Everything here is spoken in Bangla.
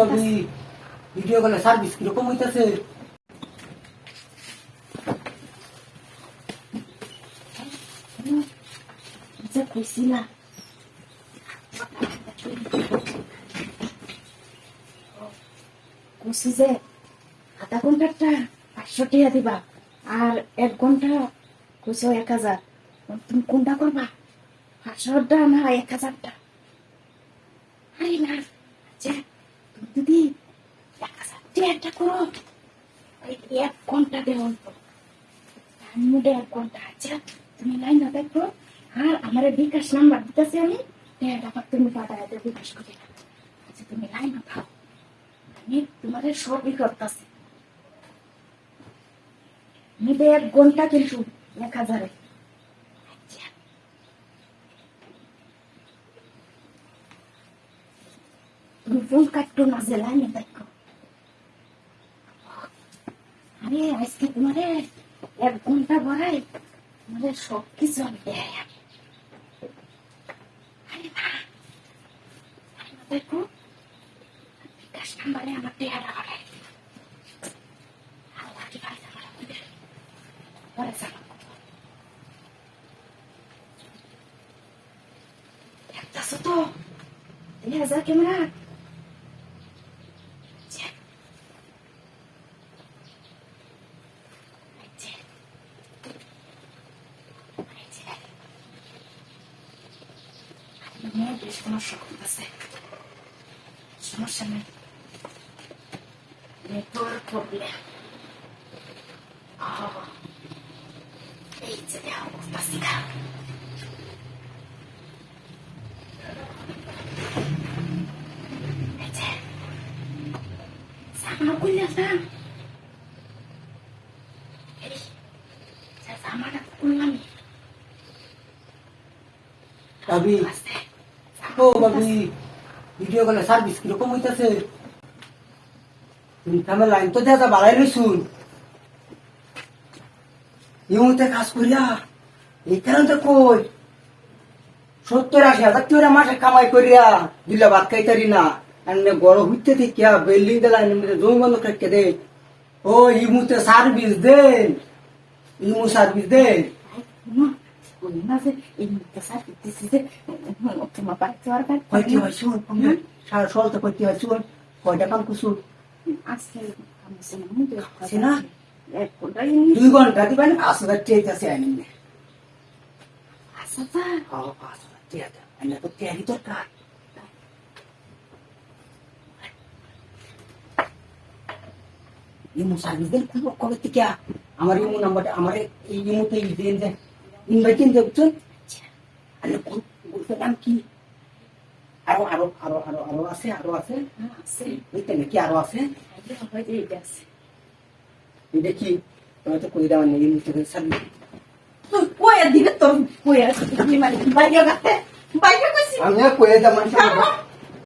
ভাবি ভিডিও কলে সার্ভিস কীরকম হইতাছে? খুশি যে, আধা ঘন্টাটা পাঁচশো টাকা দিবা আর এক ঘণ্টা খুশি এক হাজার। তুমি কোনটা করবা? পাঁচশোটা না এক হাজারটা? আরে না আচ্ছা। তুমি যদি এক হাজার টাকাটা করো এক ঘণ্টা তার মধ্যে এক ঘণ্টা আচ্ছা তুমি লাইন না দেখো। আর আমার বিকাশ নাম্বার দিতেছি আমি টাকা তুমি বিকাশ করে। আচ্ছা তুমি লাইন না থাও আমি তোমাদের সবই করতেছি। এক ঘণ্টা কিন্তু এক হাজারে ফোন কাটতো না যে লাইনে দেখো আরে আজকে তোমারে এক ঘণ্টা ভরাই তোমাদের সব কিছু আমি দেয় দেখো বিকাশ নাম্বারে আমার টেহারা ভরাই আল্লাহ কি ভাই পরে যাব দেখতেছো তো তিন হাজার ক্যামেরা মেয়ের বেশ সমস্যা করতেছে সমস্যা নেই নেটওয়ার্ক প্রবলেম সামাটা খুললাম ভাবি। ও ভাবি ভিডিও কলে সার্ভিস কীরকম হইতাছে? কামে লাইন তো দেখা বাড়াই লইছুন। ইমুতে কাজ করিয়া, এই কারণ তো কই? সত্তর আশি হাজার টাকা মাসে কামাই করিয়া দিলে ভাত খাইতারি না। এমনি গড় হইতে থেকে বিল্ডিং দিলা এমনি জমি বন্ধ খেতে দে। ও ইমুতে সার্ভিস দেন। ইমু সার্ভিস দেন। কয়টি সারা সলতে কয়টি কয়টা কাম আজকে আছে না? দুই ঘণ্টা দিবেন পাঁচ হাজার টেক আছে আনিন আসা পাঁচ হাজার টেক আছে আনলে তো তেয়ারি দরকার ইমু সার্ভিস দেন খুব কবে থেকে আমার ইমু নাম্বারটা আমার এই ইমুতে দেন দেন ইনভাইটিং দেখছেন আরে গ্রুপের নাম কি আরও আরও আরও আরও আরও আছে আরও আছে বুঝতে নাকি আরও আছে এটা কি তুমি তো কই দেওয়ার নেই সার্ভিস তুই কয়ে দিবে তোর কয়ে মানে বাইরে বাইরে কইছি আমি কয়ে দেওয়ার